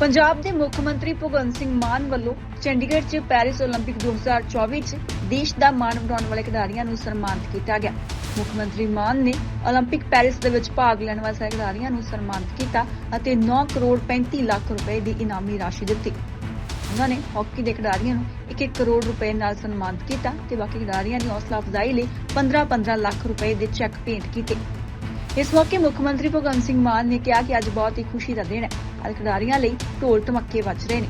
ਪੰਜਾਬ ਦੇ ਮੁੱਖ ਮੰਤਰੀ ਭਗਵੰਤ ਸਿੰਘ ਮਾਨ ਵੱਲੋਂ ਚੰਡੀਗੜ੍ਹ 'ਚ ਪੈਰਿਸ 올림픽 2024 'ਚ ਦੇਸ਼ ਦਾ ਮਾਣ ਵਧਾਉਣ ਵਾਲੇ ਖਿਡਾਰੀਆਂ ਨੂੰ ਸਨਮਾਨਿਤ ਕੀਤਾ ਗਿਆ ਮੁੱਖ ਮੰਤਰੀ ਮਾਨ ਨੇ 올림픽 ਪੈਰਿਸ ਦੇ ਵਿੱਚ ਭਾਗ ਲੈਣ ਵਾਲੇ ਸਾਰੇ ਖਿਡਾਰੀਆਂ ਨੂੰ ਸਨਮਾਨਿਤ ਕੀਤਾ ਅਤੇ 9 ਕਰੋੜ 35 ਲੱਖ ਰੁਪਏ ਦੀ ਇਨਾਮੀ ਰਾਸ਼ੀ ਦਿੱਤੀ ਉਹਨਾਂ ਨੇ ਹਾਕੀ ਦੇ ਖਿਡਾਰੀਆਂ ਨੂੰ 1-1 ਕਰੋੜ ਰੁਪਏ ਨਾਲ ਸਨਮਾਨਿਤ ਕੀਤਾ ਤੇ ਬਾਕੀ ਖਿਡਾਰੀਆਂ ਦੀ ਹੌਸਲਾ ਅਫਜ਼ਾਈ ਲਈ 15-15 ਲੱਖ ਰੁਪਏ ਦੇ ਚੈੱਕ ਭੇਂਟ ਕੀਤੇ ਇਸ ਮੌਕੇ ਮੁੱਖ ਮੰਤਰੀ ਭਗਵੰਤ ਸਿੰਘ ਮਾਨ ਨੇ ਕਿਹਾ ਕਿ ਅੱਜ ਬਹੁਤ ਹੀ ਖੁਸ਼ੀ ਦਾ ਦਿਨ ਹੈ ਅੱਜ ਖਿਡਾਰੀਆਂ ਲਈ ਢੋਲ ਧਮੱਕੇ ਵੱਜ ਰਹੇ ਨੇ।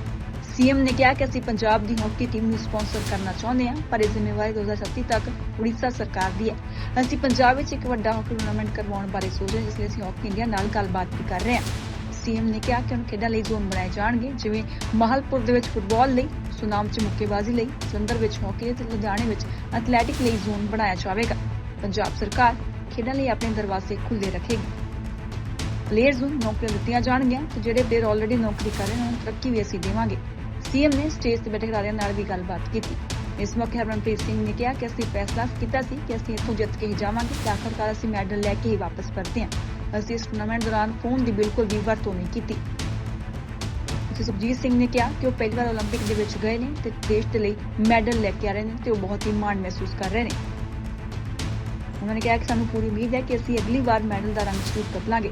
ਸੀਐਮ ਨੇ ਕਿਹਾ ਕਿ ਅਸੀਂ ਪੰਜਾਬ ਦੀ ਹਾਕੀ ਟੀਮ ਨੂੰ ਸਪਾਂਸਰ ਕਰਨਾ ਚਾਹੁੰਦੇ ਹਾਂ, ਪਰ ਇਹ ਜ਼ਿੰਮੇਵਾਰੀ 2036 ਤੱਕ ਉੜੀਸਾ ਸਰਕਾਰ ਦੀ ਹੈ। ਅਸੀਂ ਪੰਜਾਬ ਵਿੱਚ ਇੱਕ ਵੱਡਾ ਹਾਕੀ ਟੂਰਨਾਮੈਂਟ ਕਰਵਾਉਣ ਬਾਰੇ ਸੋਚ ਰਹੇ ਹਾਂ, ਜਿਸ ਲਈ ਅਸੀਂ ਹਾਕੀ ਇੰਡੀਆ ਨਾਲ ਗੱਲਬਾਤ ਵੀ ਕਰ ਰਹੇ ਹਾਂ। ਸੀਐਮ ਨੇ ਕਿਹਾ ਕਿ ਹੁਣ ਖੇਡਾਂ ਲਈ ਜ਼ੋਨ ਬਣਾਏ ਜਾਣਗੇ, ਜਿਵੇਂ ਮਾਹਲਪੁਰ ਦੇ ਵਿੱਚ ਫੁੱਟਬਾਲ ਲਈ, ਸੁਨਾਮ ਚ ਮੁੱਕੇਬਾਜ਼ੀ ਲਈ, ਜਲੰਧਰ ਵਿੱਚ ਹਾਕੀ ਲਈ ਤੇ ਲੁਧਿਆਣੇ ਵਿੱਚ ਐਥਲੈਟਿਕ ਲਈ ਜ਼ੋਨ ਬਣਾਇਆ ਜਾਵੇਗਾ। ਪੰਜਾਬ ਸਰਕਾਰ ਖੇਡਾਂ ਲਈ ਆਪਣੇ ਦਰਵਾਜ਼ੇ ਖੁੱਲ੍ਹੇ ਰੱਖੇਗੀ। ਪਲੇਅਰਸ ਨੂੰ ਨੌਕਰੀਆਂ ਦਿੱਤੀਆਂ ਜਾਣਗੀਆਂ ਤੇ ਜਿਹੜੇ ਪਲੇਅਰ ਆਲਰੇਡੀ ਨੌਕਰੀ ਕਰ ਰਹੇ ਹਨ ਉਹਨਾਂ ਨੂੰ ਤਰੱਕੀ ਵੀ ਅਸੀਂ ਦੇਵਾਂਗੇ ਸੀਐਮ ਨੇ ਸਟੇਜ ਤੇ ਬੈਠੇ ਖਿਡਾਰੀਆਂ ਨਾਲ ਵੀ ਗੱਲਬਾਤ ਕੀਤੀ ਇਸ ਮੌਕੇ ਹਰਮਨਪ੍ਰੀਤ ਸਿੰਘ ਨੇ ਕਿਹਾ ਕਿ ਅਸੀਂ ਫੈਸਲਾ ਕੀਤਾ ਸੀ ਕਿ ਅਸੀਂ ਇੱਥੋਂ ਜਿੱਤ ਕੇ ਹੀ ਜਾਵਾਂਗੇ ਤੇ ਆਖਰਕਾਰ ਅਸੀਂ ਮੈਡਲ ਲੈ ਕੇ ਹੀ ਵਾਪਸ ਪਰਤੇ ਹਾਂ ਅਸੀਂ ਇਸ ਟੂਰਨਾਮੈਂਟ ਦੌਰਾਨ ਫੋਨ ਦੀ ਬਿਲਕੁਲ ਵੀ ਵਰਤੋਂ ਨਹੀਂ ਕੀਤੀ ਤੇ ਸੁਖਜੀਤ ਸਿੰਘ ਨੇ ਕਿਹਾ ਕਿ ਉਹ ਪਹਿਲੀ ਵਾਰ 올림픽 ਦੇ ਵਿੱਚ ਗਏ ਨੇ ਤੇ ਦੇਸ਼ ਦੇ ਲਈ ਮੈਡਲ ਲੈ ਕੇ ਆ ਰਹੇ ਨੇ ਤੇ ਉਹ ਬਹੁਤ ਹੀ ਮਾਣ ਮਹਿਸੂਸ ਕਰ ਰਹੇ ਨੇ ਉਹਨਾਂ ਨੇ ਕਿਹਾ ਕਿ ਸਾਨੂੰ ਪੂਰੀ ਉਮੀਦ ਹੈ ਕਿ ਅਸੀਂ ਅਗਲੀ ਵਾਰ ਮੈਡਲ ਦਾ ਰੰਗ ਜ਼ਰੂਰ ਬਦਲਾਂਗੇ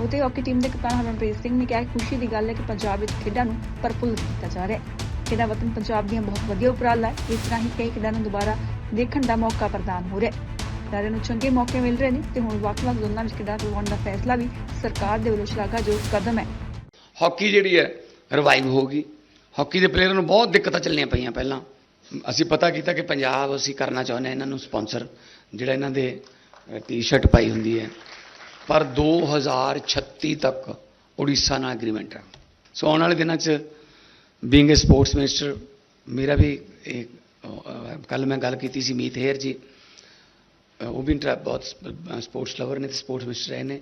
ਉਤੇ ਹਾਕੀ ਟੀਮ ਦੇ ਕਪਤਾਨ ਹਰਮਨਪ੍ਰੀਤ ਸਿੰਘ ਨੇ ਕਿਹਾ ਕਿ ਖੁਸ਼ੀ ਦੀ ਗੱਲ ਹੈ ਕਿ ਪੰਜਾਬ ਵਿੱਚ ਖੇਡਾਂ ਨੂੰ ਪਰਫੁੱਲ ਕੀਤਾ ਜਾ ਰਿਹਾ ਹੈ। ਖੇਡਾਂ ਵਤਨ ਪੰਜਾਬ ਦੀਆਂ ਬਹੁਤ ਵਧੀਆ ਉਪਰਾਲਾ ਹੈ। ਇਸ ਤਰ੍ਹਾਂ ਹੀ ਕਈ ਖੇਡਾਂ ਨੂੰ ਦੁਬਾਰਾ ਦੇਖਣ ਦਾ ਮੌਕਾ ਪ੍ਰਦਾਨ ਹੋ ਰਿਹਾ ਹੈ। ਖਿਡਾਰੀਆਂ ਨੂੰ ਚੰਗੇ ਮੌਕੇ ਮਿਲ ਰਹੇ ਨੇ ਤੇ ਹੁਣ ਵੱਖ-ਵੱਖ ਜ਼ੋਨਾਂ ਵਿੱਚ ਖੇਡਾਂ ਕਰਵਾਉਣ ਦਾ ਫੈਸਲਾ ਵੀ ਸਰਕਾਰ ਦੇ ਵੱਲੋਂ ਸ਼ਲਾਘਾਯੋਗ ਕਦਮ ਹੈ। ਹਾਕੀ ਜਿਹੜੀ ਹੈ ਰਿਵਾਈਵ ਹੋ ਹਾਕੀ ਦੇ ਪਲੇਅਰਾਂ ਨੂੰ ਬਹੁਤ ਦਿੱਕਤਾਂ ਚੱਲਣੀਆਂ ਪਈਆਂ ਪਹਿਲਾਂ। ਅਸੀਂ ਪਤਾ ਕੀਤਾ ਕਿ ਪੰਜਾਬ ਅਸੀਂ ਕਰਨਾ ਚਾਹੁੰਦੇ ਹਾਂ ਇਹਨਾਂ ਨੂੰ ਸਪਾਂਸਰ ਜਿਹੜਾ ਇਹਨਾਂ ਦੇ ਟੀ-ਸ਼ਰਟ ਪਾਈ ਹੁੰਦੀ ਹੈ। ਪਰ 2036 ਤੱਕ ਉੜੀਸਾ ਨਾਲ ਐਗਰੀਮੈਂਟ ਹੈ। ਸੋ ਆਉਣ ਵਾਲੇ ਦਿਨਾਂ 'ਚ ਬੀਇੰਗ ਅ ਸਪੋਰਟਸ ਮਿਨਿਸਟਰ ਮੇਰਾ ਵੀ ਕੱਲ ਮੈਂ ਗੱਲ ਕੀਤੀ ਸੀ ਮੀਤ ਹੇਰ ਜੀ। ਉਹ ਵੀ ਇੰਟਰ- ਬਹੁਤ ਸਪੋਰਟਸ ਲਵਰ ਨੇ ਤੇ ਸਪੋਰਟਸ ਮਿਨਿਸਟਰ ਰਹੇ ਨੇ।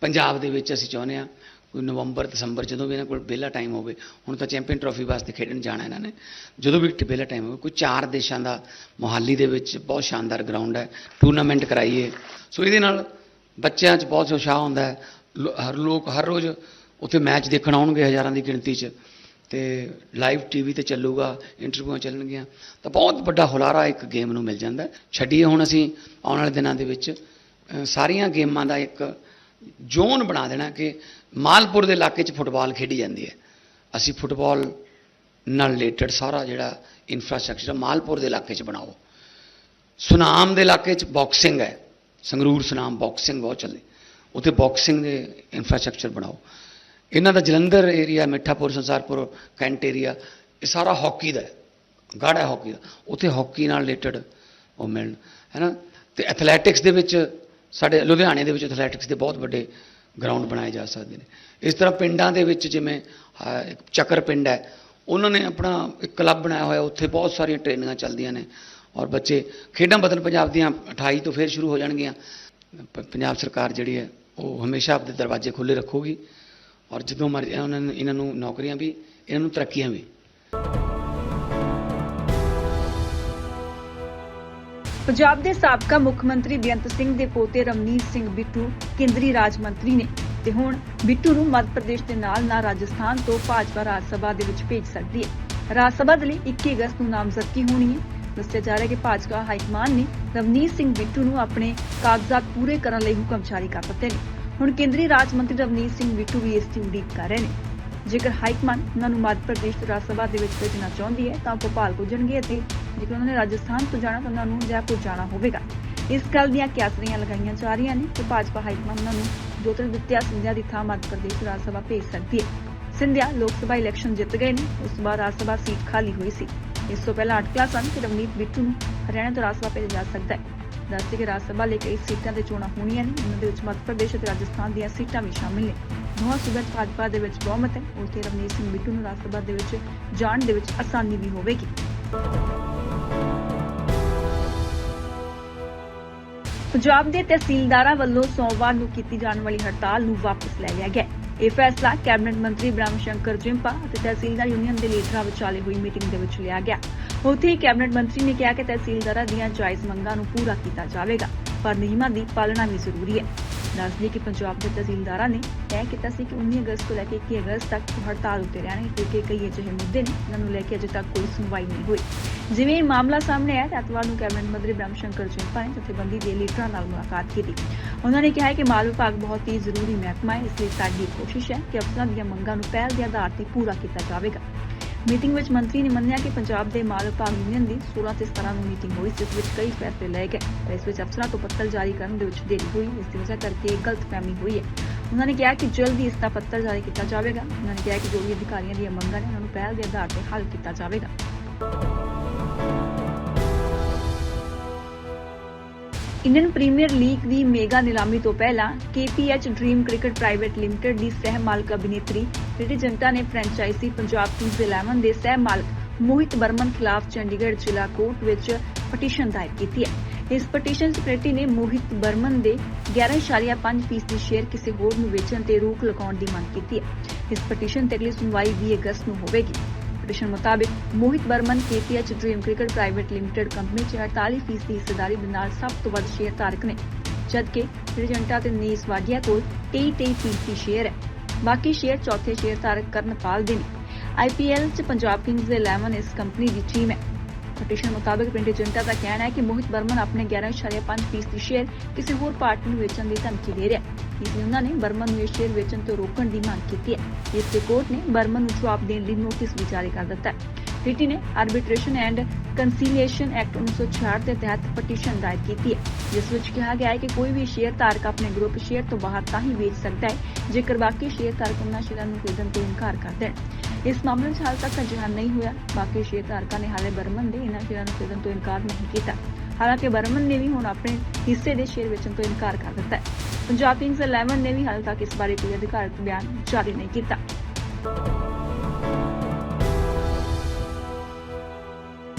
ਪੰਜਾਬ ਦੇ ਵਿੱਚ ਅਸੀਂ ਚਾਹੁੰਦੇ ਹਾਂ ਕੋਈ ਨਵੰਬਰ, ਦਸੰਬਰ ਜਦੋਂ ਵੀ ਇਹਨਾਂ ਕੋਲ ਵਿਹਲਾ ਟਾਈਮ ਹੋਵੇ, ਹੁਣ ਤਾਂ ਚੈਂਪੀਅਨ ਟਰੋਫੀ ਵਾਸਤੇ ਖੇਡਣ ਜਾਣਾ ਇਹਨਾਂ ਨੇ। ਜਦੋਂ ਵੀ ਵਿਹਲਾ ਟਾਈਮ ਹੋਵੇ, ਕੋਈ ਚਾਰ ਦੇਸ਼ਾਂ ਦਾ ਮੋਹਾਲੀ ਦੇ ਵਿੱਚ ਬਹੁਤ ਸ਼ਾਨਦਾਰ ਗਰਾਊਂਡ ਹੈ। ਟੂਰਨਾਮੈਂਟ ਕਰਾਈਏ। ਸੋ ਇਹਦੇ ਨਾਲ ਬੱਚਿਆਂ 'ਚ ਬਹੁਤ ਉਤਸ਼ਾਹ ਹੁੰਦਾ ਹੈ। ਹਰ ਲੋਕ ਹਰ ਰੋਜ਼ ਉੱਥੇ ਮੈਚ ਦੇਖਣ ਆਉਣਗੇ ਹਜ਼ਾਰਾਂ ਦੀ ਗਿਣਤੀ 'ਚ। ਤੇ ਲਾਈਵ ਟੀਵੀ ਤੇ ਚੱਲੂਗਾ, ਇੰਟਰਵਿਊਆਂ ਚੱਲਣਗੀਆਂ। ਤਾਂ ਬਹੁਤ ਵੱਡਾ ਹੁਲਾਰਾ ਇੱਕ ਗੇਮ ਨੂੰ ਮਿਲ ਜਾਂਦਾ ਛੱਡੀਏ ਹੁਣ ਅਸੀਂ ਆਉਣ ਵਾਲੇ ਦਿਨਾਂ ਦੇ ਵਿੱਚ ਸਾਰੀਆਂ ਗੇਮਾਂ ਦਾ ਇੱਕ ਜ਼ੋਨ ਬਣਾ ਦੇਣਾ ਕਿ ਮਾਲਪੁਰ ਦੇ ਇਲਾਕੇ 'ਚ ਫੁੱਟਬਾਲ ਖੇਡੀ ਜਾਂਦੀ ਹੈ। ਅਸੀਂ ਫੁੱਟਬਾਲ ਨਾਲ ਰਿਲੇਟਡ ਸਾਰਾ ਜਿਹੜਾ ਇਨਫਰਾਸਟ੍ਰਕਚਰ ਮਾਲਪੁਰ ਦੇ ਇਲਾਕੇ 'ਚ ਬਣਾਓ। ਸੁਨਾਮ ਦੇ ਇਲਾਕੇ 'ਚ ਬਾਕਸਿੰਗ ਹੈ। ਸੰਗਰੂਰ ਸੁਨਾਮ ਬਾਕਸਿੰਗ ਬਹੁਤ ਚੱਲੇ। ਉੱਥੇ ਬਾਕਸਿੰਗ ਦੇ ਇਨਫਰਾਸਟ੍ਰਕਚਰ ਬਣਾਓ। ਇਹਨਾਂ ਦਾ Jalandhar area Mithapur, Sansarpur, cantt area ਇਹ ਸਾਰਾ ਹਾਕੀ ਦਾ ਹੈ। ਗਾੜਾ ਹੈ ਹਾਕੀ ਦਾ। ਉੱਥੇ ਹਾਕੀ ਨਾਲ ਰਿਲੇਟਡ ਉਹ ਮਿਲਣ ਹੈ ਨਾ ਤੇ ਐਥਲੈਟਿਕਸ ਦੇ ਵਿੱਚ ਸਾਡੇ ਲੁਧਿਆਣੇ ਦੇ ਵਿੱਚ ਐਥਲੈਟਿਕਸ ਦੇ ਬਹੁਤ ਵੱਡੇ ਗਰਾਊਂਡ ਬਣਾਏ ਜਾ ਸਕਦੇ ਨੇ। ਇਸ ਤਰ੍ਹਾਂ ਪਿੰਡਾਂ ਦੇ ਵਿੱਚ ਜਿਵੇਂ ਚੱਕਰ ਪਿੰਡ ਹੈ। ਉਹਨਾਂ ਨੇ ਆਪਣਾ ਇੱਕ ਕਲੱਬ ਬਣਾਇਆ ਹੋਇਆ। ਉੱਥੇ ਬਹੁਤ ਸਾਰੀਆਂ ਟ੍ਰੇਨਿੰਗਾਂ ਚੱਲਦੀਆਂ ਨੇ। ਔਰ ਬੱਚੇ ਖੇਡਾਂ ਬਦਲ ਪੰਜਾਬ ਦੀਆਂ 28 ਤੋਂ ਫਿਰ ਸ਼ੁਰੂ ਹੋ ਜਾਣਗੀਆਂ। ਪੰਜਾਬ ਸਰਕਾਰ ਜਿਹੜੀ ਹੈ, ਉਹ ਹਮੇਸ਼ਾ ਆਪਣੇ ਦਰਵਾਜ਼ੇ ਖੁੱਲੇ ਰੱਖੂਗੀ। ਔਰ ਜਦੋਂ ਮਰਜ਼ੀ ਉਹਨਾਂ ਨੂੰ, ਇਹਨਾਂ ਨੂੰ ਨੌਕਰੀਆਂ ਵੀ, ਇਹਨਾਂ ਨੂੰ ਤਰੱਕੀਆਂ ਵੀ। ਪੰਜਾਬ ਦੇ ਸਾਬਕਾ ਮੁੱਖ ਮੰਤਰੀ ਬੇਅੰਤ ਸਿੰਘ ਦੇ ਪੋਤੇ ਰਮਨੀਤ ਸਿੰਘ ਬਿੱਟੂ, ਕੇਂਦਰੀ ਰਾਜ ਮੰਤਰੀ ਨੇ। ਤੇ ਹੁਣ ਬਿੱਟੂ ਨੂੰ ਮੱਧ ਪ੍ਰਦੇਸ਼ ਦੇ ਨਾਲ ਨਾਲ ਰਾਜਸਥਾਨ ਤੋਂ ਭਾਜਪਾ ਰਾਜ ਸਭਾ ਦੇ ਵਿੱਚ ਭੇਜ ਸਕਦੀ ਹੈ। ਰਾਜ ਸਭਾ ਦੇ ਲਈ 21 ਅਗਸਤ ਨੂੰ ਨਾਮਜ਼ਦਗੀ ਹੋਣੀ ਹੈ। ਦੱਸਿਆ ਜਾ ਰਿਹਾ ਹੈ ਕਿ ਭਾਜਪਾ ਹਾਈਕਮਾਨ ਨੇ ਰਵਨੀਤ ਸਿੰਘ ਬਿੱਟੂ ਨੂੰ ਆਪਣੇ ਕਾਗਜ਼ਾਤ ਪੂਰੇ ਕਰਨ ਲਈ ਹੁਕਮ ਜਾਰੀ ਕਰ ਦਿੱਤੇ ਨੇ। ਹੁਣ ਕੇਂਦਰੀ ਰਾਜ ਮੰਤਰੀ ਰਵਨੀਤ ਸਿੰਘ ਬਿੱਟੂ ਵੀ ਇਸ ਦੀ ਉਡੀਕ ਕਰ ਰਹੇ ਨੇ। ਜੇਕਰ ਹਾਈਕਮਾਨ ਉਹਨਾਂ ਨੂੰ ਮੱਧ ਪ੍ਰਦੇਸ਼ ਰਾਜ ਸਭਾ ਦੇ ਵਿੱਚ ਭੇਜਣਾ ਚਾਹੁੰਦੀ ਹੈ, ਤਾਂ ਭੋਪਾਲ ਪੁੱਜਣਗੇ ਅਤੇ ਜੇਕਰ ਉਹਨਾਂ ਨੇ ਰਾਜਸਥਾਨ ਤੋਂ ਜਾਣਾ, ਤਾਂ ਉਹਨਾਂ ਨੂੰ ਜੈਪੁਰ ਜਾਣਾ ਹੋਵੇਗਾ। ਇਸ ਗੱਲ ਦੀਆਂ ਕਿਆਸਰੀਆਂ ਲਗਾਈਆਂ ਜਾ ਰਹੀਆਂ ਨੇ ਕਿ ਭਾਜਪਾ ਹਾਈਕਮਾਨ ਉਹਨਾਂ ਨੂੰ ਜੋਤਿਰਾਦਿੱਤਿਆ ਸਿੰਧਿਆ ਦੀ ਥਾਂ ਮੱਧ ਪ੍ਰਦੇਸ਼ ਰਾਜ ਸਭਾ ਭੇਜ ਸਕਦੀ ਹੈ। ਸਿੰਧਿਆ ਲੋਕ ਸਭਾ ਇਲੈਕਸ਼ਨ ਜਿੱਤ ਗਏ ਨੇ, ਉਸ ਤੋਂ ਬਾਅਦ ਰਾਜ ਸਭਾ ਸੀਟ ਖਾਲੀ ਹੋਈ ਸੀ। ਇਸ ਤੋਂ ਪਹਿਲਾਂ ਅਟਕਲਾ ਸਨ ਕਿ ਰਵਨੀਤ ਬਿੱਟੂ ਨੂੰ ਹਰਿਆਣਾ ਤੋਂ ਰਾਜ ਸਭਾ ਭੇਜਿਆ ਜਾ ਸਕਦਾ ਹੈ। ਦੱਸਦੇ ਕਿ ਰਾਜ ਸਭਾ ਲਈ ਕਈ ਸੀਟਾਂ ਤੇ ਚੋਣਾਂ ਹੋਣੀਆਂ ਨੇ ਉਹਨਾਂ ਦੇ ਵਿੱਚ ਮੱਧ ਪ੍ਰਦੇਸ਼ ਅਤੇ ਰਾਜਸਥਾਨ ਦੀਆਂ ਸੀਟਾਂ ਵੀ ਸ਼ਾਮਿਲ ਨੇ। ਦੋਹਾਂ ਸੂਬਿਆਂ 'ਚ ਭਾਜਪਾ ਦੇ ਵਿੱਚ ਬਹੁਮਤ ਹੈ। ਉੱਥੇ ਰਵਨੀਤ ਸਿੰਘ ਬਿੱਟੂ ਨੂੰ ਰਾਜ ਸਭਾ ਦੇ ਵਿੱਚ ਜਾਣ ਦੇ ਵਿੱਚ ਆਸਾਨੀ ਵੀ ਹੋਵੇਗੀ। ਪੰਜਾਬ ਦੇ ਤਹਿਸੀਲਦਾਰਾਂ ਵੱਲੋਂ ਸੋਮਵਾਰ ਨੂੰ ਕੀਤੀ ਜਾਣ ਵਾਲੀ ਹੜਤਾਲ ਨੂੰ ਵਾਪਸ ਲੈ ਲਿਆ ਗਿਆ ਇਹ ਫੈਸਲਾ ਕੈਬਨਿਟ ਮੰਤਰੀ ਬ੍ਰਹਮ ਸ਼ੰਕਰ ਜਿੰਪਾ ਅਤੇ ਤਹਿਸੀਲਦਾਰ ਯੂਨੀਅਨ ਦੇ ਲੀਡਰਾਂ ਵਿਚਾਲੇ ਹੋਈ ਮੀਟਿੰਗ ਦੇ ਵਿੱਚ ਲਿਆ ਗਿਆ। ਉੱਥੇ ਹੀ ਕੈਬਨਿਟ ਮੰਤਰੀ ਨੇ ਕਿਹਾ ਕਿ ਤਹਿਸੀਲਦਾਰਾਂ ਦੀਆਂ ਜਾਇਜ਼ ਮੰਗਾਂ ਨੂੰ ਪੂਰਾ ਕੀਤਾ ਜਾਵੇਗਾ, ਪਰ ਨਿਯਮਾਂ ਦੀ ਪਾਲਣਾ ਵੀ ਜ਼ਰੂਰੀ ਹੈ। ਦੱਸਦੀ ਕਿ ਪੰਜਾਬ ਦੇ ਤਹਿਸੀਲਦਾਰਾਂ ਨੇ ਤੈਅ ਕੀਤਾ ਸੀ ਕਿ 19 ਅਗਸਤ ਤੋਂ ਲੈ ਕੇ 21 ਅਗਸਤ ਤੱਕ ਹੜਤਾਲ ਉੱਤੇ ਰਹਿਣਗੇ, ਕਿਉਂਕਿ ਕਈ ਅਜਿਹੇ ਮੁੱਦੇ ਨੇ ਜਿਨ੍ਹਾਂ ਨੂੰ ਲੈ ਕੇ ਅਜੇ ਤੱਕ ਕੋਈ ਸੁਣਵਾਈ ਨਹੀਂ ਹੋਈ। ਜਿਵੇਂ ਇਹ ਮਾਮਲਾ ਸਾਹਮਣੇ ਆਇਆ ਐਤਵਾਰ ਨੂੰ ਕੈਬਨਿਟ ਮੰਤਰੀ ਬ੍ਰਹਮ ਸ਼ੰਕਰ ਜਿੰਪਾ ਨੇ ਜਥੇਬੰਦੀ ਦੇ ਲੀਡਰਾਂ ਨਾਲ ਮੁਲਾਕਾਤ ਕੀਤੀ। ਉਹਨਾਂ ਨੇ ਕਿਹਾ ਕਿ ਮਾਲ ਵਿਭਾਗ ਬਹੁਤ ਹੀ ਜ਼ਰੂਰੀ ਮਹਿਕਮਾ ਹੈ, ਇਸ ਲਈ ਸਾਡੀ ਕੋਸ਼ਿਸ਼ ਹੈ ਕਿ ਅਫਸਰਾਂ ਦੀਆਂ ਮੰਗਾਂ ਨੂੰ ਪਹਿਲ ਦੇ ਆਧਾਰ ਤੇ ਪੂਰਾ ਕੀਤਾ ਜਾਵੇਗਾ। ਮੀਟਿੰਗ ਵਿੱਚ ਮੰਤਰੀ ਨੇ ਮੰਨਿਆ ਕਿ ਪੰਜਾਬ ਦੇ ਮਾਲ ਵਿਭਾਗ ਯੂਨੀਅਨ ਦੀ 16 ਤੇ 17 ਨੂੰ ਮੀਟਿੰਗ ਹੋਈ, ਜਿਸ ਵਿੱਚ ਕਈ ਫੈਸਲੇ ਲਏ ਗਏ। ਪਰ ਇਸ ਵਿੱਚ ਅਫਸਰਾਂ ਤੋਂ ਪੱਤਰ ਜਾਰੀ ਕਰਨ ਦੇ ਵਿੱਚ ਦੇਰੀ ਹੋਈ, ਇਸ ਦੀ ਵਜ੍ਹਾ ਕਰਕੇ ਇਹ ਗਲਤਫਹਿਮੀ ਹੋਈ ਹੈ। ਉਹਨਾਂ ਨੇ ਕਿਹਾ ਕਿ ਜਲਦੀ ਇਸ ਦਾ ਪੱਤਰ ਜਾਰੀ ਕੀਤਾ ਜਾਵੇਗਾ। ਉਹਨਾਂ ਨੇ ਕਿਹਾ ਕਿ ਜੋ ਵੀ ਅਧਿਕਾਰੀਆਂ ਦੀਆਂ ਮੰਗਾਂ ਨੇ, ਉਹਨਾਂ ਨੂੰ ਪਹਿਲ ਦੇ ਆਧਾਰ ਤੇ ਹੱਲ ਕੀਤਾ ਜਾਵੇਗਾ। ਇੰਡੀਅਨ ਪ੍ਰੀਮੀਅਰ ਲੀਗ ਦੀ ਮੇਗਾ ਨਿਲਾਮੀ ਤੋਂ ਪਹਿਲਾਂ KPH Dream Cricket Private Limited ਦੀ ਸਹਿ ਮਾਲਕ ਅਭਿਨੇਤਰੀ ਪ੍ਰੀਤੀ ਜੰਟਾ ਨੇ ਫਰੈਂਚਾਈਜ਼ੀ ਪੰਜਾਬ ਕਿੰਗਜ਼ 11 ਦੇ ਸਹਿ ਮਾਲਕ ਮੋਹਿਤ ਬਰਮਨ ਖਿਲਾਫ ਚੰਡੀਗੜ੍ਹ ਜ਼ਿਲ੍ਹਾ ਕੋਰਟ ਵਿੱਚ ਪਟੀਸ਼ਨ ਦਾਇਰ ਕੀਤੀ ਹੈ। ਇਸ ਪਟੀਸ਼ਨ 'ਚ ਪ੍ਰੀਤੀ ਨੇ ਮੋਹਿਤ ਬਰਮਨ ਦੇ 11.5% ਫੀਸਦੀ ਸ਼ੇਅਰ ਕਿਸੇ ਹੋਰ ਨੂੰ ਵੇਚਣ ਤੇ ਰੋਕ ਲਗਾਉਣ ਦੀ ਮੰਗ ਕੀਤੀ ਹੈ। ਇਸ ਪਟੀਸ਼ਨ ਤੇ ਅਗਲੀ ਸੁਣਵਾਈ 20 ਅਗਸਤ ਨੂੰ ਹੋਵੇਗੀ। ਪਟੀਸ਼ਨ ਮੁਤਾਬਿਕ Mohit Burman KPH Dream Cricket Private Limited company 'ਚ 48% ਫੀਸਦੀ ਹਿੱਸੇਦਾਰੀ ਦੇ ਨਾਲ ਸਭ ਤੋਂ ਵੱਧ ਸ਼ੇਅਰ ਧਾਰਕ ਨੇ, ਜਦਕਿ ਰਿਜੰਟਾ ਤੇ ਨੀਸ ਵਾਡੀਆ ਕੋਲ 23 ਫੀਸਦੀ ਸ਼ੇਅਰ ਹੈ। ਬਾਕੀ ਸ਼ੇਅਰ ਚੌਥੇ ਸ਼ੇਅਰ ਧਾਰਕ ਕਰਨਪਾਲ ਦੇ ਨੇ। IPL 'ਚ ਪੰਜਾਬ ਕਿੰਗਜ਼ ਦੇ 11 ਇਸ ਕੰਪਨੀ ਦੀ ਟੀਮ ਹੈ। ਪਟੀਸ਼ਨ ਮੁਤਾਬਕ ਪਿੰਡ ਜੰਟਾ ਦਾ ਕਹਿਣਾ ਹੈ ਕਿ ਮੋਹਿਤ ਬਰਮਨ ਆਪਣੇ 11.5% ਸ਼ੇਅਰ ਕਿਸੇ ਹੋਰ ਪਾਰਟੀ ਨੂੰ ਵੇਚਣ ਦੀ ਧਮਕੀ ਦੇ ਰਿਹਾ ਹੈ। ਇਸ ਲਈ ਉਹਨਾਂ ਨੇ ਬਰਮਨ ਨੂੰ ਇਹ ਸ਼ੇਅਰ ਵੇਚਣ ਤੋਂ ਰੋਕਣ ਦੀ ਮੰਗ ਕੀਤੀ ਹੈ। ਇਸ ਤੇ ਕੋਰਟ ਨੇ ਬਰਮਨ ਨੂੰ ਜਵਾਬ ਦੇਣ ਲਈ ਨੋਟਿਸ ਵੀ ਜਾਰੀ ਕਰ ਦਿੱਤਾ ਹੈ। ਰੀਟੀ ਨੇ ਆਰਬਿਟ੍ਰੇਸ਼ਨ ਐਂਡ ਕੰਸੀਲੀਏਸ਼ਨ ਐਕਟ 1966 ਦੇ ਤਹਿਤ ਪਟੀਸ਼ਨ ਦਾਇਰ ਕੀਤੀ ਹੈ। ਜਿਸ ਵਿੱਚ ਕਿਹਾ ਗਿਆ ਹੈ ਕਿ ਕੋਈ ਵੀ ਸ਼ੇਅਰ ਧਾਰਕ ਆਪਣੇ ਗਰੁੱਪ ਸ਼ੇਅਰ ਤੋਂ ਬਾਹਰ ਤਾਂ ਹੀ ਵੇਚ ਸਕਦਾ ਹੈ, ਜੇਕਰ ਬਾਕੀ ਸ਼ੇਅਰ ਧਾਰਕ ਉਹਨਾਂ ਸ਼ੇਅਰਾਂ ਨੂੰ ਖਰੀਦਣ ਤੋਂ ਇਨਕਾਰ ਕਰ ਦੇਣ। ਇਸ ਮਾਮਲੇ 'ਚ ਹਾਲ ਤੱਕ ਅਜਿਹਾ ਨਹੀਂ ਹੋਇਆ। ਬਾਕੀ ਸ਼ੇਅਰ ਧਾਰਕਾਂ ਨੇ ਹਾਲੇ ਬਰਮਨ ਦੇ ਇਹਨਾਂ ਸ਼ੇਅਰਾਂ ਨੂੰ ਖਰੀਦਣ ਤੋਂ ਇਨਕਾਰ ਨਹੀਂ ਕੀਤਾ। ਹਾਲਾਂਕਿ ਬਰਮਨ ਨੇ ਵੀ ਹੁਣ ਆਪਣੇ ਹਿੱਸੇ ਦੇ ਸ਼ੇਅਰ ਵੇਚਣ ਤੋਂ ਇਨਕਾਰ ਕਰ ਦਿੱਤਾ ਹੈ। ਪੰਜਾਬ ਕਿੰਗਜ਼ 11 ਨੇ ਵੀ ਹਾਲ ਤੱਕ ਇਸ ਬਾਰੇ ਕੋਈ ਅਧਿਕਾਰਤ ਬਿਆਨ ਜਾਰੀ ਨਹੀਂ ਕੀਤਾ।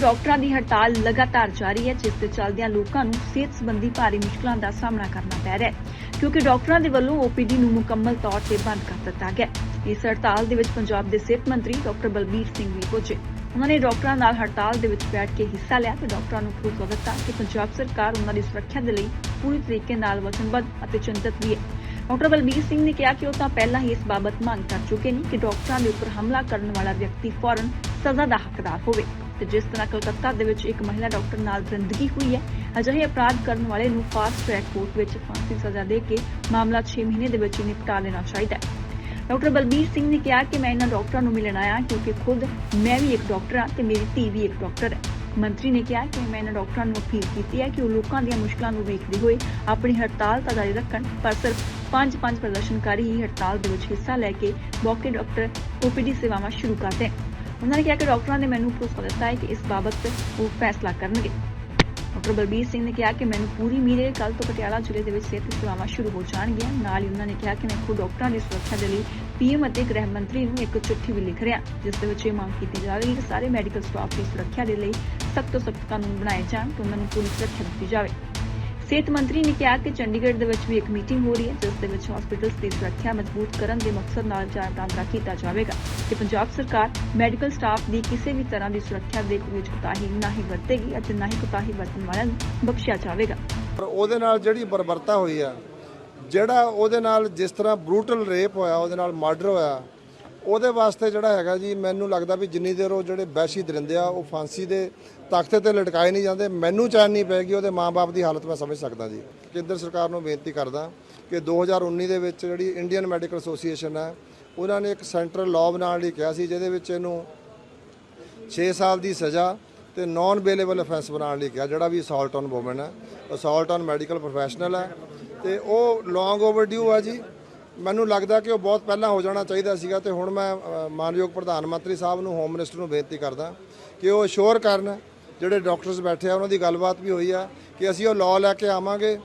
ਡਾਕਟਰਾਂ ਦੀ ਹੜਤਾਲ ਲਗਾਤਾਰ ਜਾਰੀ ਹੈ, ਜਿਸ ਦੇ ਚੱਲਦਿਆਂ ਲੋਕਾਂ ਨੂੰ ਸਿਹਤ ਸੰਬੰਧੀ ਭਾਰੀ ਮੁਸ਼ਕਲਾਂ ਦਾ ਸਾਹਮਣਾ ਕਰਨਾ ਪੈ ਰਿਹਾ ਹੈ, ਕਿਉਂਕਿ ਡਾਕਟਰਾਂ ਦੇ ਵੱਲੋਂ OPD ਨੂੰ ਮੁਕੰਮਲ ਤੌਰ ਤੇ ਬੰਦ ਕਰ ਦਿੱਤਾ ਗਿਆ ਹੈ। ਇਸ ਹੜਤਾਲ ਦੇ ਵਿੱਚ ਪੰਜਾਬ ਦੇ ਸਿਹਤ ਮੰਤਰੀ ਡਾਕਟਰ ਬਲਬੀਰ ਸਿੰਘ ਵੀ ਪਹੁੰਚੇ। ਉਹਨਾਂ ਨੇ ਡਾਕਟਰਾਂ ਨਾਲ ਹੜਤਾਲ ਦੇ ਵਿੱਚ ਬੈਠ ਕੇ ਹਿੱਸਾ ਲਿਆ ਤੇ ਡਾਕਟਰਾਂ ਨੂੰ ਭਰੋਸਾ ਦਿੱਤਾ ਕਿ ਪੰਜਾਬ ਸਰਕਾਰ ਉਹਨਾਂ ਦੀ ਸੁਰੱਖਿਆ ਦੇ ਲਈ ਪੂਰੀ ਤਰੀਕੇ ਨਾਲ ਵਚਨਬੱਧ ਅਤੇ ਚਿੰਤਤ ਵੀ ਹੈ। ਡਾਕਟਰ ਬਲਬੀਰ ਸਿੰਘ ਨੇ ਕਿਹਾ ਕਿ ਉਹ ਤਾਂ ਪਹਿਲਾਂ ਹੀ ਇਸ ਬਾਬਤ ਮੰਗ ਕਰ ਚੁੱਕੇ ਨੇ ਕਿ ਡਾਕਟਰਾਂ ਦੇ ਉੱਪਰ ਹਮਲਾ ਕਰਨ ਵਾਲਾ ਵਿਅਕਤੀ ਫੌਰਨ ਸਜ਼ਾ ਦਾ ਹੱਕਦਾਰ ਹੋਵੇ ਤੇ ਜਿਸ ਤਰ੍ਹਾਂ ਕਲਕੱਤਾ ਦੇ ਵਿੱਚ ਇੱਕ ਮਹਿਲਾ ਡਾਕਟਰ ਨਾਲ ਜ਼ਿੰਦਗੀ ਹੋਈ ਹੈ, ਅਜਿਹੇ ਅਪਰਾਧ ਕਰਨ ਵਾਲੇ ਨੂੰ ਫਾਸਟ ਟਰੈਕ ਕੋਰਟ ਵਿੱਚ ਫਾਂਸੀ ਸਜ਼ਾ ਦੇ ਕੇ ਮਾਮਲਾ 6 ਮਹੀਨੇ ਦੇ ਵਿੱਚ ਹੀ ਨਿਪਟਾ ਲੈਣਾ ਚਾਹੀਦਾ ਹੈ। ਡਾਕਟਰ ਬਲਬੀਰ ਸਿੰਘ ਨੇ ਕਿਹਾ ਕਿ ਮੈਂ ਇਹਨਾਂ ਡਾਕਟਰਾਂ ਨੂੰ ਮਿਲਣ ਆਇਆ ਕਿਉਂਕਿ ਖੁਦ ਮੈਂ ਵੀ ਇੱਕ ਡਾਕਟਰ ਹਾਂ ਤੇ ਮੇਰੀ ਧੀ ਵੀ ਇੱਕ ਡਾਕਟਰ ਹੈ। ਮੰਤਰੀ ਨੇ ਕਿਹਾ ਕਿ ਮੈਂ ਇਹਨਾਂ ਡਾਕਟਰਾਂ ਨੂੰ ਅਪੀਲ ਕੀਤੀ ਹੈ ਕਿ ਉਹ ਲੋਕਾਂ ਦੀਆਂ ਮੁਸ਼ਕਲਾਂ ਨੂੰ ਵੇਖਦੇ ਹੋਏ ਆਪਣੀ ਹੜਤਾਲ ਤਾਂ ਜਾਰੀ ਰੱਖਣ, ਪਰ ਸਿਰਫ ਪੰਜ ਪੰਜ ਪ੍ਰਦਰਸ਼ਨਕਾਰੀ ਹੀ ਹੜਤਾਲ ਦੇ ਵਿੱਚ ਹਿੱਸਾ ਲੈ ਕੇ ਮੌਕੇ ਡਾਕਟਰ OPD ਸੇਵਾਵਾਂ ਸ਼ੁਰੂ ਕਰਦੇ ਉਹਨਾਂ ਨੇ ਕਿਹਾ ਕਿ ਡਾਕਟਰਾਂ ਨੇ ਮੈਨੂੰ ਭਰੋਸਾ ਦਿੱਤਾ ਹੈ ਕਿ ਇਸ ਬਾਬਤ ਉਹ ਫੈਸਲਾ ਕਰਨਗੇ। ਡਾਕਟਰ ਬਲਬੀਰ ਸਿੰਘ ਨੇ ਕਿਹਾ ਕਿ ਮੈਨੂੰ ਪੂਰੀ ਉਮੀਦ ਹੈ ਕੱਲ ਤੋਂ ਪਟਿਆਲਾ ਜ਼ਿਲ੍ਹੇ ਦੇ ਵਿੱਚ ਸਿਹਤ ਸੇਵਾਵਾਂ ਸ਼ੁਰੂ ਹੋ ਜਾਣਗੀਆਂ। ਨਾਲ ਹੀ ਉਹਨਾਂ ਨੇ ਕਿਹਾ ਕਿ ਮੈਂ ਖੁਦ ਡਾਕਟਰਾਂ ਦੀ ਸੁਰੱਖਿਆ ਦੇ ਲਈ ਪੀਐਮ ਅਤੇ ਗ੍ਰਹਿ ਮੰਤਰੀ ਨੂੰ ਇੱਕ ਚਿੱਠੀ ਵੀ ਲਿਖ ਰਿਹਾ। ਜਿਸ ਦੇ ਵਿੱਚ ਇਹ ਮੰਗ ਕੀਤੀ ਜਾ ਰਹੀ ਹੈ ਕਿ ਸਾਰੇ ਮੈਡੀਕਲ ਸਟਾਫ ਦੀ ਸੁਰੱਖਿਆ ਦੇ ਲਈ ਸਖਤ ਤੋਂ ਸਖਤ ਕਾਨੂੰਨ ਬਣਾਏ ਜਾਣ ਤੇ ਉਹਨਾਂ ਨੂੰ ਪੂਰੀ ਸੁਰੱਖਿਆ ਦਿੱਤੀ ਜਾਵੇ। ਸਿਹਤ ਮੰਤਰੀ ਨੇ ਕਿਹਾ ਕਿ ਚੰਡੀਗੜ੍ਹ ਦੇ ਵਿੱਚ ਵੀ ਇੱਕ ਮੀਟਿੰਗ ਹੋ ਰਹੀ ਹੈ, ਜਿਸ ਦੇ ਵਿੱਚ ਹਸਪੀਟਲਸ ਦੀ ਸੁਰੱਖਿਆ ਮਜ਼ਬੂਤ ਕਰਨ ਦੇ ਮਕਸਦ ਨਾਲ ਜਾਂਚ ਕੀਤਾ ਜਾਵੇਗਾ ਕਿ ਪੰਜਾਬ ਸਰਕਾਰ ਮੈਡੀਕਲ ਸਟਾਫ ਦੀ ਕਿਸੇ ਵੀ ਤਰ੍ਹਾਂ ਦੀ ਸੁਰੱਖਿਆ ਦੇ ਵਿੱਚ ਕੋਤਾਹੀ ਨਾ ਵਰਤੇਗੀ ਅਤੇ ਨਾ ਹੀ ਕੋਤਾਹੀ ਵਰਤਣ ਵਾਲਿਆਂ ਨੂੰ ਬਖਸ਼ਿਆ ਜਾਵੇਗਾ। ਪਰ ਉਹਦੇ ਨਾਲ ਜਿਹੜੀ ਬਰਬਰਤਾ ਹੋਈ ਆ, ਜਿਹੜਾ ਉਹਦੇ ਨਾਲ ਜਿਸ ਤਰ੍ਹਾਂ ਬਰੂਟਲ ਰੇਪ ਹੋਇਆ, ਉਹਦੇ ਨਾਲ ਮਰਡਰ ਹੋਇਆ ਉਹਦੇ ਵਾਸਤੇ ਜਿਹੜਾ ਹੈਗਾ ਜੀ, ਮੈਨੂੰ ਲੱਗਦਾ ਵੀ ਜਿੰਨੀ ਦੇਰ ਉਹ ਜਿਹੜੇ ਬੈਸ਼ੀ ਦਰਿੰਦੇ ਆ, ਉਹ ਫਾਂਸੀ ਦੇ ਤਖਤੇ ਤੇ ਲਟਕਾਏ ਨਹੀਂ ਜਾਂਦੇ, ਮੈਨੂੰ ਚੈਨ ਨਹੀਂ ਪੈਗੀ ਉਹਦੇ ਮਾਪੇ ਦੀ ਹਾਲਤ ਮੈਂ ਸਮਝ ਸਕਦਾ ਜੀ। ਕੇਂਦਰ ਸਰਕਾਰ ਨੂੰ ਬੇਨਤੀ ਕਰਦਾ ਕਿ 2019 ਦੇ ਵਿੱਚ ਜਿਹੜੀ ਇੰਡੀਅਨ ਮੈਡੀਕਲ ਐਸੋਸੀਏਸ਼ਨ ਹੈ, ਉਹਨਾਂ ਨੇ ਇੱਕ ਸੈਂਟਰਲ ਲਾਅ ਬਣਾਉਣ ਲਈ ਕਿਹਾ ਸੀ, ਜਿਹਦੇ ਵਿੱਚ ਇਹਨੂੰ 6 ਸਾਲ ਦੀ ਸਜ਼ਾ ਤੇ ਨਾਨ ਬੇਲੇਬਲ ਅਫੈਂਸ ਬਣਾਉਣ ਲਈ ਕਿਹਾ, ਜਿਹੜਾ ਵੀ ਅਸਾਲਟ ਔਨ ਔਮਨ ਹੈ। ਅਸਾਲਟ ਔਨ ਮੈਡੀਕਲ ਪ੍ਰੋਫੈਸ਼ਨਲ ਹੈ ਤੇ ਉਹ ਲੌਂਗ ਓਵਰਡਿਊ ਆ ਜੀ। ਮੈਨੂੰ ਲੱਗਦਾ ਕਿ ਉਹ ਬਹੁਤ ਪਹਿਲਾਂ ਹੋ ਜਾਣਾ ਚਾਹੀਦਾ ਸੀਗਾ ਤੇ ਹੁਣ ਮੈਂ ਮਾਨਯੋਗ ਪ੍ਰਧਾਨ ਮੰਤਰੀ ਸਾਹਿਬ ਨੂੰ ਹੋਮ ਮਿਨਿਸਟਰ ਨੂੰ ਬੇਨਤੀ ਕਰਦਾ ਕਿ ਉਹ ਅਸ਼ੋਰ ਕਰਨ, ਜਿਹੜੇ ਡਾਕਟਰਸ ਬੈਠੇ ਆ, ਉਹਨਾਂ ਦੀ ਗੱਲਬਾਤ ਵੀ ਹੋਈ ਆ ਕਿ ਅਸੀਂ ਉਹ ਲਾਅ ਲੈ ਕੇ ਆਵਾਂਗੇ।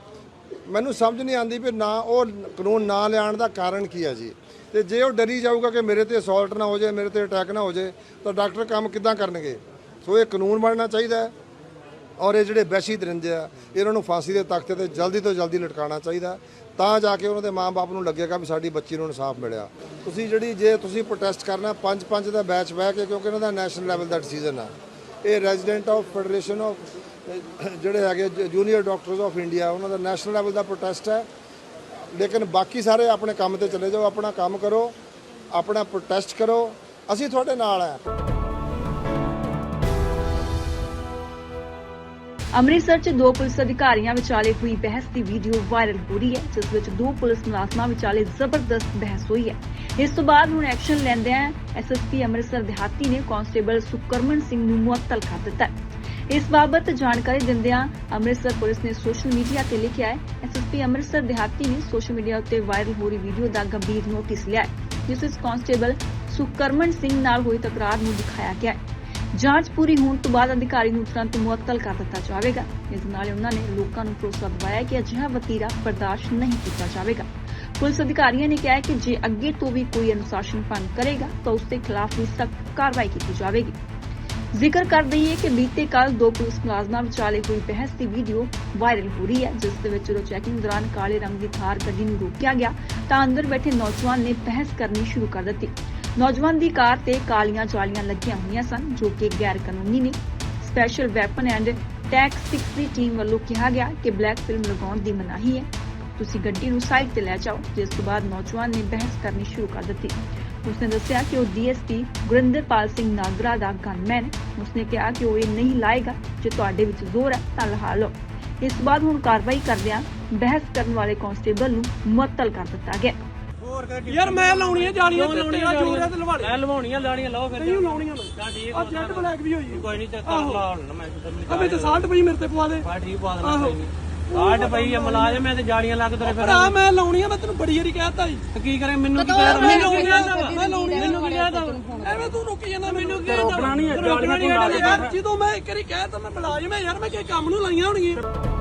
ਮੈਨੂੰ ਸਮਝ ਨਹੀਂ ਆਉਂਦੀ ਵੀ ਨਾ ਉਹ ਕਾਨੂੰਨ ਨਾ ਲਿਆਉਣ ਦਾ ਕਾਰਨ ਕੀ ਹੈ ਜੀ। ਤੇ ਜੇ ਉਹ ਡਰੀ ਜਾਊਗਾ ਕਿ ਮੇਰੇ ਤੇ ਅਸੌਲਟ ਨਾ ਹੋ ਜਾਏ, ਮੇਰੇ ਤੇ ਅਟੈਕ ਨਾ ਹੋ ਜਾਏ, ਤਾਂ ਡਾਕਟਰ ਕੰਮ ਕਿੱਦਾਂ ਕਰਨਗੇ? ਸੋ ਇਹ ਕਾਨੂੰਨ ਬਣਨਾ ਚਾਹੀਦਾ ਹੈ ਔਰ ਇਹ ਜਿਹੜੇ ਵੈਸ਼ੀ ਦਰਿੰਦੇ ਆ, ਇਹਨਾਂ ਨੂੰ ਫਾਂਸੀ ਦੇ ਤਖਤੇ ਤੇ ਜਲਦੀ ਤੋਂ ਜਲਦੀ ਲਟਕਾਉਣਾ ਚਾਹੀਦਾ। ਤਾਂ ਜਾ ਕੇ ਉਹਨਾਂ ਦੇ ਮਾਪੇ ਨੂੰ ਲੱਗੇਗਾ ਵੀ ਸਾਡੀ ਬੱਚੀ ਨੂੰ ਇਨਸਾਫ ਮਿਲਿਆ। ਤੁਸੀਂ ਜਿਹੜੀ ਜੇ ਤੁਸੀਂ ਪ੍ਰੋਟੈਸਟ ਕਰਨਾ ਪੰਜ ਪੰਜ ਦਾ ਬੈਚ ਬਹਿ ਕੇ, ਕਿਉਂਕਿ ਇਹਨਾਂ ਦਾ ਨੈਸ਼ਨਲ ਲੈਵਲ ਦਾ ਡਿਸੀਜਨ ਆ। ਇਹ ਰੈਜ਼ੀਡੈਂਟ ਆਫ ਫੈਡਰੇਸ਼ਨ ਆਫ ਜਿਹੜੇ ਹੈਗੇ ਜੂਨੀਅਰ ਡਾਕਟਰਸ ਆਫ ਇੰਡੀਆ ਉਹਨਾਂ ਦਾ ਨੈਸ਼ਨਲ ਲੈਵਲ ਦਾ ਪ੍ਰੋਟੈਸਟ ਹੈ। ਲੇਕਿਨ ਬਾਕੀ ਸਾਰੇ ਆਪਣੇ ਕੰਮ ਤੇ ਚਲੇ ਜਾਓ, ਆਪਣਾ ਕੰਮ ਕਰੋ, ਆਪਣਾ ਪ੍ਰੋਟੈਸਟ ਕਰੋ। ਅਸੀਂ ਤੁਹਾਡੇ ਨਾਲ ਆ। ਅੰਮ੍ਰਿਤਸਰ 'ਚ ਦੋ ਪੁਲਿਸ ਅਧਿਕਾਰੀਆਂ ਵਿਚਾਲੇ ਹੋਈ ਬਹਿਸ ਦੀ ਵੀਡੀਓ ਵਾਇਰਲ ਹੋ ਰਹੀ ਹੈ, ਜਿਸ ਵਿੱਚ ਦੋ ਪੁਲਿਸ ਮੁਲਾਜ਼ਮਾਂ ਵਿਚਾਲੇ ਜ਼ਬਰਦਸਤ ਬਹਿਸ ਹੋਈ ਹੈ। ਇਸ ਤੋਂ ਬਾਅਦ ਹੁਣ ਐਕਸ਼ਨ ਲੈਂਦਿਆਂ ਐਸਐਸਪੀ ਅੰਮ੍ਰਿਤਸਰ ਦਿਹਾਤੀ ਨੇ ਕਾਂਸਟੇਬਲ ਸੁਕਰਮਨ ਸਿੰਘ ਨੂੰ ਮੁਅੱਤਲ ਕਰ ਦਿੱਤਾ ਇਸ ਬਾਬਤ ਜਾਣਕਾਰੀ ਦਿੰਦਿਆਂ ਅੰਮ੍ਰਿਤਸਰ ਪੁਲਿਸ ਨੇ ਸੋਸ਼ਲ ਮੀਡੀਆ ਤੇ ਲਿਖਿਆ ਹੈ ਐਸਐਸਪੀ ਅੰਮ੍ਰਿਤਸਰ ਦਿਹਾਤੀ ਨੇ ਸੋਸ਼ਲ ਮੀਡੀਆ ਉੱਤੇ ਵਾਇਰਲ ਹੋ ਰਹੀ ਵੀਡੀਓ ਦਾ ਗੰਭੀਰ ਨੋਟਿਸ ਲਿਆ ਹੈ, ਜਿਸ ਵਿੱਚ ਕਾਂਸਟੇਬਲ ਸੁਕਰਮਨ ਸਿੰਘ ਨਾਲ ਹੋਈ ਤਕਰਾਰ ਨੂੰ ਦਿਖਾਇਆ ਗਿਆ ਹੈ। ਜਾਂਚ ਪੂਰੀ ਹੋਣ ਤੋਂ ਬਾਅਦ ਅਧਿਕਾਰੀ ਨੂੰ ਤੁਰੰਤ ਮੁਅੱਤਲ ਕਰ ਦਿੱਤਾ ਜਾਵੇਗਾ। ਇਸ ਨਾਲ ਉਹਨਾਂ ਨੇ ਲੋਕਾਂ ਨੂੰ ਭਰੋਸਾ ਦਿਵਾਇਆ ਕਿ ਅਜਿਹਾ ਵਤੀਰਾ ਬਰਦਾਸ਼ਤ ਨਹੀਂ ਕੀਤਾ ਜਾਵੇਗਾ। ਪੁਲਿਸ ਅਧਿਕਾਰੀਆਂ ਨੇ ਕਿਹਾ ਕਿ ਜੇ ਅੱਗੇ ਤੋਂ ਵੀ ਕੋਈ ਅਨੁਸ਼ਾਸਨ ਭੰਗ ਕਰੇਗਾ, ਤਾਂ ਉਸ ਦੇ ਖਿਲਾਫ ਵੀ ਸਖਤ ਕਾਰਵਾਈ ਕੀਤੀ ਜਾਵੇਗੀ। ਜ਼ਿਕਰ ਕਰ ਦਈਏ ਕਿ ਬੀਤੇ ਕੱਲ ਦੋ ਪੁਲਿਸ ਮੁਲਾਜ਼ਮਾਂ ਵਿਚਾਲੇ ਹੋਈ ਬਹਿਸ ਦੀ ਵੀਡੀਓ ਵਾਇਰਲ ਹੋ ਰਹੀ ਹੈ, ਜਿਸ ਦੇ ਵਿੱਚ ਜਦੋਂ ਚੈਕਿੰਗ ਦੌਰਾਨ ਕਾਲੇ ਰੰਗ ਦੀ ਥਾਰ ਗੱਡੀ ਨੂੰ ਰੋਕਿਆ ਗਿਆ ਤਾਂ ਅੰਦਰ ਬੈਠੇ ਨੌਜਵਾਨ ਨੇ ਬਹਿਸ ਕਰਨੀ ਸ਼ੁਰੂ ਕਰ ਦਿੱਤੀ। ਨੌਜਵਾਨ ਦੀ ਕਾਰ ਤੇ ਕਾਲੀਆਂ ਜਾਲੀਆਂ ਲੱਗੀਆਂ ਹੋਈਆਂ ਸਨ, ਜੋ ਕਿ ਗੈਰ ਕਾਨੂੰਨੀ ਨੇ। ਸਪੈਸ਼ਲ ਵੈਪਨ ਐਂਡ ਟੈਕਸ 6 ਦੀ ਟੀਮ ਵੱਲੋਂ ਕਿਹਾ ਗਿਆ ਕਿ ਬਲੈਕ ਫਿਲਮ ਲਗਾਉਣ ਦੀ ਮਨਾਹੀ ਹੈ। ਤੁਸੀਂ ਗੱਡੀ ਨੂੰ ਸਾਈਡ ਤੇ ਲੈ ਜਾਓ, ਜਿਸ ਤੋਂ ਬਾਅਦ ਨੌਜਵਾਨ ਨੇ ਬਹਿਸ ਕਰਨੀ ਸ਼ੁਰੂ ਕਰ ਦਿੱਤੀ। ਉਸਨੇ ਦੱਸਿਆ ਕਿ ਉਹ ਡੀਐਸਪੀ ਗੁਰਿੰਦਰਪਾਲ ਸਿੰਘ ਨਾਗਰਾ ਦਾ ਗਨਮੈਨ ਉਸਨੇ ਕਿਹਾ ਕਿ ਉਹ ਇਹ ਨਹੀਂ ਲਾਏਗਾ, ਜੇ ਤੁਹਾਡੇ ਵਿੱਚ ਜ਼ੋਰ ਹੈ, ਤਾਂ ਲਹਾ ਲਓ। ਇਸ ਤੋਂ ਬਾਅਦ ਹੁਣ ਕਾਰਵਾਈ ਕਰਦਿਆਂ ਬਹਿਸ ਕਰਨ ਵਾਲੇ ਕਾਂਸਟੇਬਲ ਨੂੰ ਮੁਅੱਤਲ ਕਰ ਦਿੱਤਾ ਗਿਆ। ਯਾਰ ਮੈਂ ਲਾਉਣੀਆਂ ਜਾਣੀਆਂ ਤੇ ਤੇਰਾ ਜੋਰ ਹੈ ਤੇ ਲਵਾ ਲੈ ਮੈਂ ਲਵਾਉਣੀਆਂ ਲਾਣੀਆਂ ਲਾਓ ਫਿਰ ਨਹੀਂ ਲਾਉਣੀਆਂ ਮੈਂ ਠੀਕ ਆ ਜੈਟ ਬਲੈਕ ਵੀ ਹੋਈ ਕੋਈ ਨਹੀਂ ਚੱਕਰ ਲਾ ਹੁਣ ਮੈਂ ਅਬੇ ਤੇ ਸਾਲਟ ਪਈ ਮੇਰੇ ਤੇ ਪਵਾ ਦੇ। ਬਾ ਠੀਕ ਪਾ ਦੇਣਾ ਕੋਈ ਨਹੀਂ। ਕਾਟ ਪਈ ਆ ਮਲਾਜ ਮੈਂ ਤੇ ਜਾੜੀਆਂ ਲੱਗ ਤੇਰੇ ਫਿਰ ਭਰਾ ਮੈਂ ਲਾਉਣੀਆਂ ਮੈਂ ਤੈਨੂੰ ਬੜੀ ਵਾਰੀ ਕਹਿਤਾ ਜੀ ਕੀ ਕਰੇ ਮੈਨੂੰ ਕੀ ਕਹਿ ਮੈਂ ਲਾਉਣੀਆਂ ਮੈਂ ਲਾਉਣੀਆਂ ਮੈਨੂੰ ਕੀ ਕਹਿਦਾ ਐਵੇਂ ਤੂੰ ਰੁਕੀ ਜਾਂਦਾ ਮੈਨੂੰ ਕੀ ਰੋਕਣਾ ਨਹੀਂ ਹੈ, ਰੋਕਣਾ ਨਹੀਂ ਗਾਲੀਆਂ ਤੋਂ ਯਾਰ ਜਦੋਂ ਮੈਂ ਇੱਕ ਵਾਰੀ ਕਹਿਤਾ ਮੈਂ ਮੁਲਾਜ਼ਮ ਮੈਂ ਯਾਰ ਮੈਂ ਕਿਸੇ ਕੰਮ ਨੂੰ ਲਾਈਆਂ ਹੋਣਗੀਆਂ।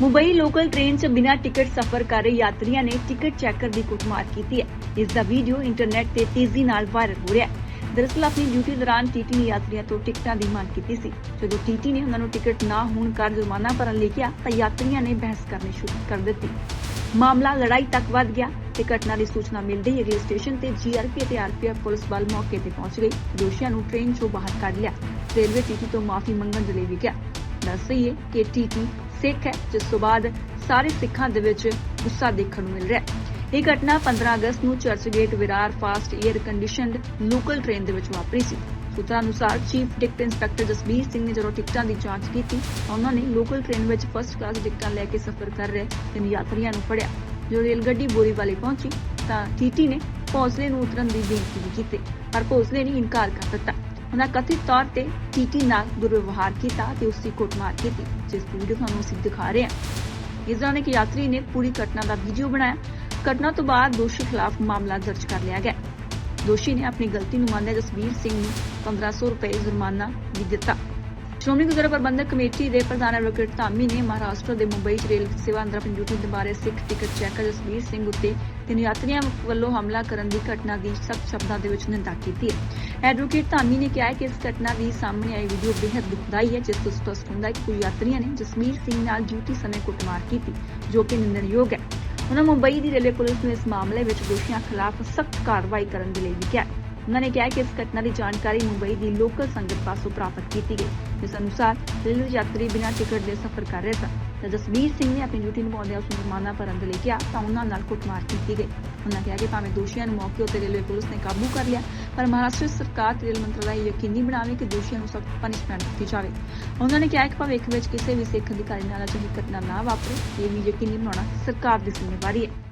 ਮੁੰਬਈ ਲੋਕਲ ਟ੍ਰੇਨ 'ਚ ਬਿਨਾਂ ਟਿਕਟ ਸਫ਼ਰ ਕਰ ਰਹੇ ਯਾਤਰੀਆਂ ਨੇ ਟਿਕਟ ਚੈਕਰ ਦੀ ਕੁੱਟਮਾਰ ਕੀਤੀ ਹੈ। ਇਸ ਦਾ ਵੀਡੀਓ ਇੰਟਰਨੈਟ ਤੇ ਤੇਜ਼ੀ ਨਾਲ ਵਾਇਰਲ ਹੋ ਰਿਹਾ ਹੈ। ਦਰਅਸਲ ਆਪਣੀ ਡਿਊਟੀ ਦੌਰਾਨ ਟੀਟੀ ਨੇ ਯਾਤਰੀਆਂ ਤੋਂ ਟਿਕਟਾਂ ਦੀ ਮੰਗ ਕੀਤੀ ਸੀ। ਜਦੋਂ ਟੀਟੀ ਨੇ ਉਹਨਾਂ ਨੂੰ ਟਿਕਟ ਨਾ ਹੋਣ ਕਰ ਜੁਰਮਾਨਾ ਭਰਨ ਲਈ ਕਿਹਾ, ਤਾਂ ਯਾਤਰੀਆਂ ਨੇ ਬਹਿਸ ਕਰਨੀ ਸ਼ੁਰੂ ਕਰ ਦਿੱਤੀ। ਮਾਮਲਾ ਲੜਾਈ ਤੱਕ ਵੱਧ ਗਿਆ ਤੇ ਘਟਨਾ ਦੀ ਸੂਚਨਾ ਮਿਲਦੇ ਹੀ ਅਗਲੇ ਸਟੇਸ਼ਨ ਤੇ ਜੀਆਰਪੀ ਅਤੇ ਆਰਪੀਐਫ ਪੁਲਿਸ ਬਲ ਮੌਕੇ ਤੇ ਪਹੁੰਚ ਗਈ। ਦੋਸ਼ੀਆਂ ਨੂੰ ਟ੍ਰੇਨ 'ਚੋਂ ਬਾਹਰ ਕੱਢ ਲਿਆ। ਰੇਲਵੇ ਟੀਟੀ ਤੋਂ ਮਾਫੀ ਮੰਗਣ ਦੇ ਲਈ ਵੀ ਗਿਆ ਦੱਸ ਦਈਏ ਕਿ ਟੀਟੀ ਸਿੱਖ ਹੈ, ਜਿਸ ਤੋਂ ਬਾਅਦ ਸਾਰੇ ਸਿੱਖਾਂ ਦੇ ਵਿੱਚ ਗੁੱਸਾ ਦੇਖਣ ਨੂੰ ਮਿਲ ਰਿਹਾ ਹੈ। ਇਹ ਘਟਨਾ 15 ਅਗਸਤ ਨੂੰ Churchgate Virar fast air conditioned local train ਦੇ ਵਿੱਚ ਵਾਪਰੀ ਸੀ। ਸੂਤਰਾਂ ਅਨੁਸਾਰ chief ticket inspector Jasbir Singh ਨੇ ਜਦੋਂ ਟਿਕਟਾਂ ਦੀ ਜਾਂਚ ਕੀਤੀ, ਤਾਂ ਉਹਨਾਂ ਨੇ ਲੋਕਲ ਟ੍ਰੇਨ ਵਿੱਚ ਫਸਟ ਕਲਾਸ ਟਿਕਟਾਂ ਲੈ ਕੇ ਸਫ਼ਰ ਕਰ ਰਹੇ ਤਿੰਨ ਯਾਤਰੀਆਂ ਨੂੰ ਫੜਿਆ। ਜਦੋਂ ਰੇਲ ਗੱਡੀ ਬੋਰੀਵਾਲੇ ਪਹੁੰਚੀ, ਤਾਂ ਟੀਟੀ ਨੇ ਭੋਸਲੇ ਨੂੰ ਉਤਰਨ ਦੀ ਬੇਨਤੀ ਵੀ ਕੀਤੀ, ਪਰ ਭੋਸਲੇ ਨੇ ਇਨਕਾਰ ਕਰ ਦਿੱਤਾ। ਉਹਨਾਂ ਕਥਿਤ ਤੌਰ ਤੇ ਟੀਟੀ ਨਾਲ ਦੁਰਵਿਵਹਾਰ ਕੀਤਾ ਤੇ ਉਸ ਦੀ ਕੁੱਟਮਾਰ ਕੀਤੀ, ਜਿਸ ਦੀ ਵੀਡੀਓ ਤੁਹਾਨੂੰ ਅਸੀਂ ਦਿਖਾ ਰਹੇ ਹਾਂ। ਇਸ ਦੌਰਾਨ ਇੱਕ ਯਾਤਰੀ ਨੇ ਪੂਰੀ ਘਟਨਾ ਦਾ ਵੀਡੀਓ ਬਣਾਇਆ। ਘਟਨਾ ਤੋਂ ਬਾਅਦ ਦੋਸ਼ੀ ਖਿਲਾਫ ਮਾਮਲਾ ਦਰਜ ਕਰ ਲਿਆ ਗਿਆ। ਦੋਸ਼ੀ ਨੇ ਆਪਣੀ ਗਲਤੀ ਨੂੰ ਮੰਨਦਿਆਂ ਜਸਵੀਰ ਸਿੰਘ ਨੂੰ 1500 ਰੁਪਏ ਜੁਰਮਾਨਾ ਵੀ ਦਿੱਤਾ। ਸ਼੍ਰੋਮਣੀ ਗੁਰਦੁਆਰਾ ਪ੍ਰਬੰਧਕ ਕਮੇਟੀ ਦੇ ਪ੍ਰਧਾਨ ਐਡਵੋਕੇਟ ਧਾਮੀ ਨੇ ਮਹਾਰਾਸ਼ਟਰ ਦੇ ਮੁੰਬਈ 'ਚ ਰੇਲ ਸੇਵਾ ਅੰਦਰ ਆਪਣੀ ਡਿਊਟੀ ਦੇ ਸਿੱਖ ਟਿਕਟ ਚੈਕਰ ਜਸਵੀਰ ਸਿੰਘ ਉੱਤੇ ਤਿੰਨ ਯਾਤਰੀਆਂ ਵੱਲੋਂ ਹਮਲਾ ਕਰਨ ਦੀ ਘਟਨਾ ਦੀ ਸਖਤ ਸ਼ਬਦਾਂ ਦੇ ਵਿੱਚ ਨਿੰਦਾ ਕੀਤੀ ਹੈ। ਐਡਵੋਕੇਟ ਧਾਮੀ ਨੇ ਕਿਹਾ ਕਿ ਇਸ ਘਟਨਾ ਦੀ ਸਾਹਮਣੇ ਆਈ ਵੀਡੀਓ ਬੇहद ਦੁਖਦਾਈ ਹੈ, ਜਿਸ ਤੋਂ ਸਪਸ਼ਟ ਹੁੰਦਾ ਹੈ ਕਿ ਕੁਝ ਯਾਤਰੀਆਂ ਨੇ ਜਸਮੀਰ ਸਿੰਘ ਨਾਲ ਡਿਊਟੀ ਸਮੇਂ ਕੁੱਟਮਾਰ ਕੀਤੀ, ਜੋ ਕਿ ਨਿੰਦਣਯੋਗ ਹੈ। ਉਹਨਾਂ ਮੁੰਬਈ ਦੀ ਰੇਲਵੇ ਪੁਲਿਸ ਨੂੰ ਇਸ ਮਾਮਲੇ ਵਿੱਚ ਦੋਸ਼ੀਆਂ ਖਿਲਾਫ ਸਖਤ ਕਾਰਵਾਈ ਕਰਨ ਦੇ ਲਈ ਵੀ ਕਿਹਾ ਉਹਨਾਂ ਨੇ ਕਿਹਾ ਕਿ ਇਸ ਘਟਨਾ ਦੀ ਜਾਣਕਾਰੀ ਮੁੰਬਈ ਦੀ ਲੋਕਲ ਸੰਗਤ ਪਾਸੋਂ ਪ੍ਰਾਪਤ ਕੀਤੀ ਗਈ। ਜਿਸ ਅਨੁਸਾਰ ਰੇਲਵੇ ਯਾਤਰੀ ਬਿਨਾਂ ਟਿਕਟ ਦੇ ਸਫ਼ਰ ਕਰ ਰਹੇ ਸਨ ਤਾਂ ਜਸਵੀਰ ਸਿੰਘ ਨੇ ਆਪਣੀ ਡਿਊਟੀ ਨਿਭਾਉਂਦਿਆਂ ਉਸ ਨੂੰ ਜੁਰਮਾਨਾ ਭਰਨ ਦੇ ਲਈ ਕਿਹਾ ਤਾਂ ਉਹਨਾਂ ਨਾਲ ਕੁੱਟਮਾਰ ਕੀਤੀ ਗਈ। ਉਹਨਾਂ ਕਿਹਾ ਕਿ ਭਾਵੇਂ ਦੋਸ਼ੀਆਂ ਨੂੰ ਮੌਕੇ ਉੱਤੇ ਰੇਲਵੇ ਪੁਲਿਸ ਨੇ ਕਾਬੂ ਕਰ ਲਿਆ, ਪਰ ਮਹਾਰਾਸ਼ਟਰ ਸਰਕਾਰ ਤੇ ਰੇਲ ਮੰਤਰਾਲਾ ਯਕੀਨੀ ਬਣਾਵੇ ਕਿ ਦੋਸ਼ੀਆਂ ਨੂੰ ਸਖਤ ਪਨਿਸ਼ਮੈਂਟ ਦਿੱਤੀ ਜਾਵੇ। ਉਹਨਾਂ ਨੇ ਕਿਹਾ ਕਿ ਭਵਿੱਖ ਵਿੱਚ ਕਿਸੇ ਵੀ ਸਿੱਖ ਅਧਿਕਾਰੀ ਨਾਲ ਅਜਿਹੀ ਘਟਨਾ ਨਾ ਵਾਪਰੇ, ਇਹ ਵੀ ਯਕੀਨੀ ਬਣਾਉਣਾ ਸਰਕਾਰ ਦੀ ਜ਼ਿੰਮੇਵਾਰੀ ਹੈ।